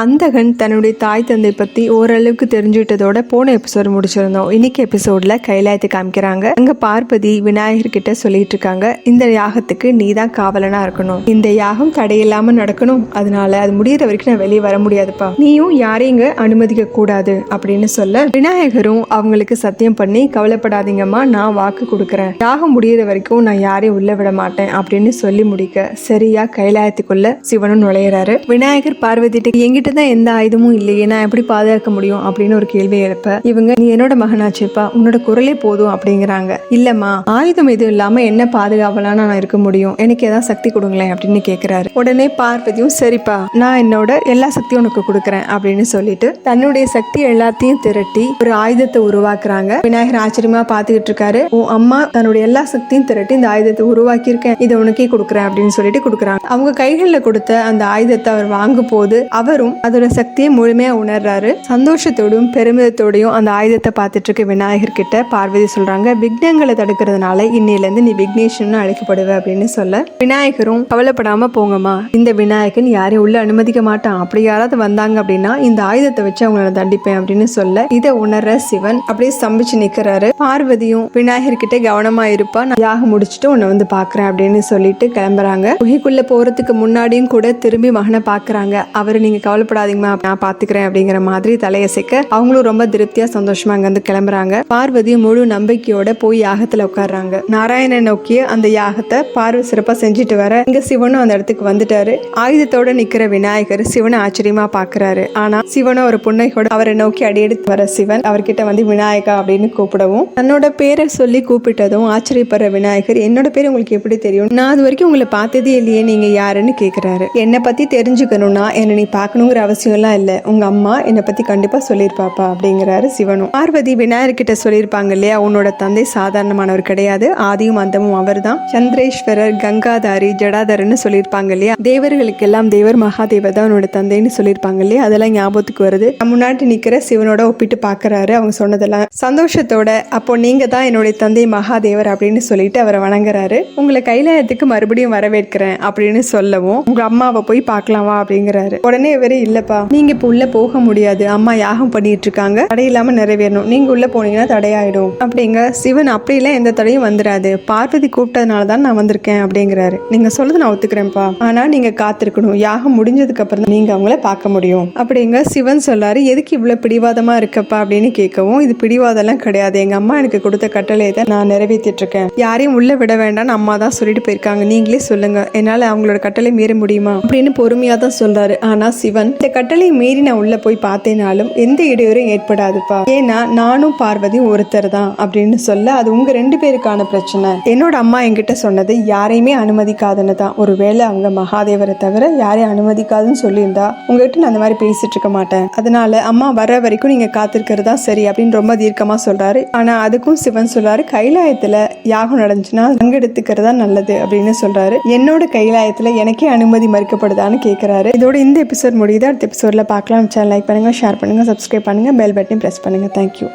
அந்தகன் தன்னுடைய தாய் தந்தை பத்தி ஓரளவுக்கு தெரிஞ்சுக்கிட்டதோட போன எபிசோடு முடிச்சிருந்தோம். இன்னைக்கு எபிசோட்ல கைலாயத்தை காமிக்கிறாங்க. அங்க பார்வதி விநாயகர் கிட்ட சொல்லிட்டு இருக்காங்க. இந்த யாகத்துக்கு நீ தான் காவலனா இருக்கணும். இந்த யாகம் தடையில்லாம நடக்கணும். அதனால அது முடியிற வரைக்கும் நான் வெளியே வர முடியாதுப்பா. நீயும் யாரையும் இங்கே அனுமதிக்க கூடாது அப்படின்னு சொல்ல விநாயகரும் அவங்களுக்கு சத்தியம் பண்ணி கவலைப்படாதீங்கம்மா நான் வாக்கு கொடுக்குறேன். யாகம் முடிகிற வரைக்கும் நான் யாரையும் உள்ள விட மாட்டேன் அப்படின்னு சொல்லி முடிக்க சரியா கைலாயத்துக்குள்ள சிவனும் நுழையிறாரு. விநாயகர் பார்வதிட்டு என்கிட்ட தான் எந்த ஆயுதமும் இல்லையே நான் எப்படி பாதுகாக்க முடியும் அப்படின்னு ஒரு கேள்வி எழுப்ப இவங்க நீ என்னோட மகனாச்சுப்பா உன்னோட குரலே போதும் அப்படிங்கிறாங்க. இல்லம்மா ஆயுதம் எதுவும் இல்லாம என்ன பாதுகாவலான நான் இருக்க முடியும்? எனக்கு ஏதாவது சக்தி கொடுங்களேன் அப்படின்னு கேக்குறாரு. உடனே பார்வதியும் சரிப்பா நான் என்னோட எல்லா சக்தியும் உனக்கு கொடுக்குறேன் அப்படின்னு சொல்லிட்டு தன்னுடைய சக்தி எல்லாத்தையும் திரட்டி ஒரு ஆயுதத்தை உருவாக்குறாங்க. விநாயகர் ஆச்சரியமா பார்த்துக்கிட்டு இருக்காரு. உன் அம்மா தன்னுடைய எல்லா சக்தியும் திரட்டி இந்த ஆயுதத்தை உருவாக்கியிருக்கேன். இதை உனக்கே கொடுக்குறேன் அப்படின்னு சொல்லிட்டு கொடுக்குறாங்க. அவங்க கைகளில் கொடுத்த அந்த ஆயுதத்தை அவர் வாங்கும் போது அவரும் அதோட சக்தியை முழுமையா உணர்றாரு. சந்தோஷத்தோடும் பெருமிதத்தோடையும் அந்த ஆயுதத்தை பார்த்துட்டு இருக்க விநாயகர் கிட்ட பார்வதி சொல்றாங்க விக்னங்களை தடுக்கிறதுனால இன்னிலேருந்து நீ விக்னேஷன் அழைக்கப்படுவ அப்படின்னு சொல்ல விநாயகரும் கவலைப்படாம போங்கம்மா. இந்த விநாயகன் யாரையும் உள்ள அனுமதிக்க மாட்டான். அப்படி யாராவது வந்தாங்க அப்படின்னா இந்த ஆயுதத்தை வச்சு அவங்கள தண்டிப்பேன் அப்படின்னு சொல்ல இதை உணர்ற சிவன் அப்படியே ஸ்தம்பிச்சு நிக்கிறாரு. பார்வதியும் விநாயகர் கிட்ட கவனமா இருப்பா நான் யாகம் முடிச்சுட்டு உன்னை வந்து பாக்குறேன் அப்படின்னு சொல்லிட்டு கிளம்புறாங்க. குகைக்குள்ள போறதுக்கு முன்னாடியும் கூட திரும்பி மகனை பாக்குறாங்க அவரை நீங்க கவலைப்படாதீங்கம்மா நான் பாத்துக்கிறேன் அப்படிங்கிற மாதிரி தலையசைக்க அவங்களும் ரொம்ப திருப்தியா சந்தோஷமா அங்கிருந்து கிளம்புறாங்க. பார்வதி முழு நம்பிக்கையோட போய் யாகத்துல உட்கார்றாங்க. நாராயணன் நோக்கிய அந்த யாகத்தை பார்வை சிறப்பா செஞ்சுட்டு வர இங்க சிவனும் அந்த இடத்துக்கு வந்துட்டாரு. ஆயுதத்தோட நிக்கிற விநாயகர் சிவனை ஆச்சரியமா பாக்குறாரு. ஆனா சிவனும் ஒரு புன்னையோட அவரை நோக்கி அடியெடுத்து வர சிவன் அவர்கிட்ட வந்து விநாயகா அப்படின்னு கூப்பிடவும் தன்னோட பேரை சொல்லி கூப்பிட்டதும் ஆச்சரியப்படுற விநாயகர் என்னோட பேர் உங்களுக்கு எப்படி தெரியும்? நான் அது வரைக்கும் உங்களை பார்த்ததே இல்லையே நீங்க யாருன்னு கேக்குறாரு. என்னை பத்தி தெரிஞ்சுக்கணும்னா என்னை நீ பார்க்கணுங்கிற அவசியம்லாம் இல்லை. உங்கள் அம்மா என்னை பற்றி கண்டிப்பாக சொல்லியிருப்பாப்பா அப்படிங்கிறாரு சிவனும் பார்வதி விநாயகர்கிட்ட சொல்லியிருப்பாங்க இல்லையா? உன்னோட தந்தை சாதாரணமானவர் கிடையாது. ஆதியும் அந்தமும் அவர் தான் சந்திரேஸ்வரர் கங்காதாரி ஜடாதரன்னு சொல்லியிருப்பாங்க இல்லையா? தேவர்களுக்கெல்லாம் தேவர் மகாதேவர் தான் உன்னோட தந்தைன்னு சொல்லியிருப்பாங்க இல்லையா? அதெல்லாம் ஞாபகத்துக்கு வருது. நம்ம முன்னாடி நிற்கிற சிவனோட ஒப்பிட்டு பார்க்கறாரு அவங்க சொன்னதெல்லாம். சந்தோஷத்தோட அப்போ நீங்கள் தான் என்னுடைய தந்தை மகாதேவர் அப்படின்னு சொல்லிட்டு அவரை வணங்குறாரு. உங்களை கைலாயத்துக்கு மறுபடியும் வரவேற்கிறேன் அப்படின்னு சொல்லவும் உங்க அம்மாவை போய் பார்க்கலாமா அப்படிங்கிறாரு. உடனே இவரு இல்லப்பா. நீங்க இப்ப உள்ள போக முடியாது. அம்மா யாகம் பண்ணிட்டு இருக்காங்க தடை இல்லாம நிறைவேறணும். நீங்க உள்ள போனீங்கன்னா தடையாயிடும். அப்படிங்க. சிவன் அப்படிலாம் எந்த தடையும் வந்துடாது பார்வதி கூப்பிட்டதுனால தான் நான் வந்திருக்கேன் அப்படிங்கிறாரு. நீங்க சொல்றது நான் ஒத்துக்கிறேன்ப்பா. ஆனா நீங்க காத்திருக்கணும். யாகம் முடிஞ்சதுக்கு அப்புறம் தான் நீங்க அவங்கள பார்க்க முடியும். அப்படிங்க. சிவன் சொல்லாரு. எதுக்கு இவ்வளவு பிடிவாதமா இருக்கப்பா? அப்படின்னு கேட்கவும் இது பிடிவாதம்லாம் கிடையாது. எங்க அம்மா எனக்கு கொடுத்த கட்டளையை தான் நான் நிறைவேற்றிட்டு இருக்கேன் யாரையும் உள்ள விட வேண்டாம்னு அம்மா தான் சொல்லிட்டு போயிருக்காங்க. நீங்களே சொல்லுங்க. என்னால அவங்களோட கட்டளை மீற முடியுமா? அப்படின்னு பொறுமையா தான் சொல்றாரு. ஆனா சிவன் இந்த கட்டளை மீறி நான் உள்ள போய் பார்த்தேனாலும் எந்த இடையூறும் ஏற்படாதுப்பா. ஏன்னா நானும் பார்வதி ஒருத்தர் தான் அப்படின்னு சொல்ல அது உங்க ரெண்டு பேருக்கான பிரச்சனை. என்னோட அம்மா என்கிட்ட சொன்னது யாரையுமே அனுமதிக்காதுன்னு தான் ஒருவேளை அவங்க மகாதேவரை தவிர யாரையும் அனுமதிக்காதுன்னு சொல்லியிருந்தா உங்ககிட்ட நான் அந்த மாதிரி பேசிட்டு இருக்க மாட்டேன். அதனால அம்மா வர்ற வரைக்கும் நீங்க காத்திருக்கிறது தான் சரி அப்படின்னு ரொம்ப தீர்க்கமா சொல்றாரு. ஆனா அதுக்கும் சிவன் சொல்றாரு கைலாயத்துல யாகம் நடந்துச்சுன்னா பங்கெடுத்துக்கிறதா நல்லது அப்படின்னு சொல்றாரு. என்னோட கைலாயத்துல எனக்கே அனுமதி மறுக்கப்படுதான்னு கேட்குறாரு இதோட இந்த எபிசோட் முடியுது. அடுத்த எபிசோடில் பார்க்கலாம் சேனல் லைக் பண்ணுங்க ஷேர் பண்ணுங்க சப்ஸ்கிரைப் பண்ணுங்க பெல் பட்டனையும் ப்ரெஸ் பண்ணுங்க. Thank you